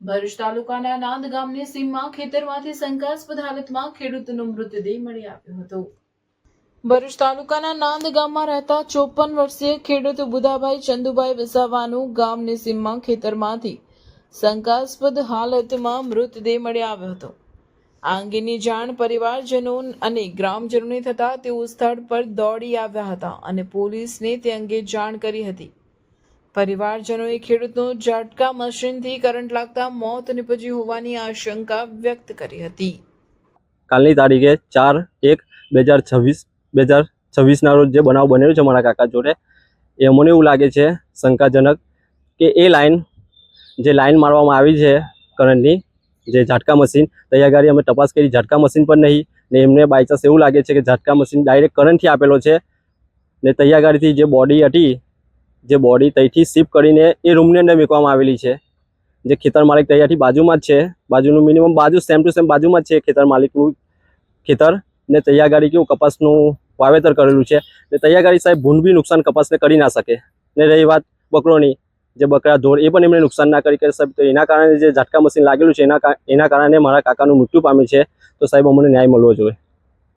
ભરૂચ તાલુકાના નાંદ ગામની સીમમાં ખેતરમાંથી શંકાસ્પદ હાલતમાં ખેડૂતનો મૃતદેહ મળી આવ્યો હતો. ભરૂચ તાલુકાના નાંદ ગામમાં રહેતા ચોપન વર્ષીય ખેડૂત બુધાભાઈ ચંદુભાઈ વસાવાનું ગામની સીમમાં ખેતરમાંથી શંકાસ્પદ હાલતમાં મૃતદેહ મળી આવ્યો હતો. આ અંગેની જાણ પરિવારજનો અને ગ્રામજનોને થતાં તેઓ સ્થળ પર દોડી આવ્યા હતા અને પોલીસને તે અંગે જાણ કરી હતી. પરિવારજનોએ ખેડૂતનો ઝાટકા મશીનથી કરંટ લાગતા મોત નીપજ્યું હોવાની આશંકા વ્યક્ત કરી હતી. કાલની તારીખે ચાર એક બે હજાર છવ્વીસ, બે હજાર છવ્વીસના રોજ જે બનાવ બનેલો છે મારા કાકા જોડે, એ મને એવું લાગે છે, શંકાજનક કે એ લાઈન, જે લાઈન મારવામાં આવી છે કરંટની, જે ઝાટકા મશીન, તૈયાર અમે તપાસ કરી, ઝાટકા મશીન પણ નહીં, ને એમને બાયચાન્સ એવું લાગે છે કે ઝાટકા મશીન ડાયરેક્ટ કરંટથી આપેલો છે, ને તૈયાર જે બોડી હતી જે બોડી ત્યાંથી શિફ્ટ કરીને એ રૂમની અંદર મૂકવામાં આવેલી છે. જે ખેતર માલિક તૈયારથી બાજુમાં જ છે. બાજુનું મિનિમમ બાજુ સેમ ટુ સેમ બાજુમાં જ છે ખેતર માલિકનું ખેતર. ને તૈયાર ગાડી કેવું કપાસનું વાવેતર કરેલું છે. ને તૈયાર ગાડી સાહેબ ભૂંડ બી નુકસાન કપાસને કરી ના શકે. ને રહી વાત બકરોની. જે બકરા ધોળ એ પણ એમને નુકસાન ના કરી કે સાહેબ, તો એના કારણે જે ઝાટકા મશીન લાગેલું છે, એના એના કારણે મારા કાકાનું મૃત્યુ પામ્યું છે. તો સાહેબ અમને ન્યાય મળવો જોઈએ.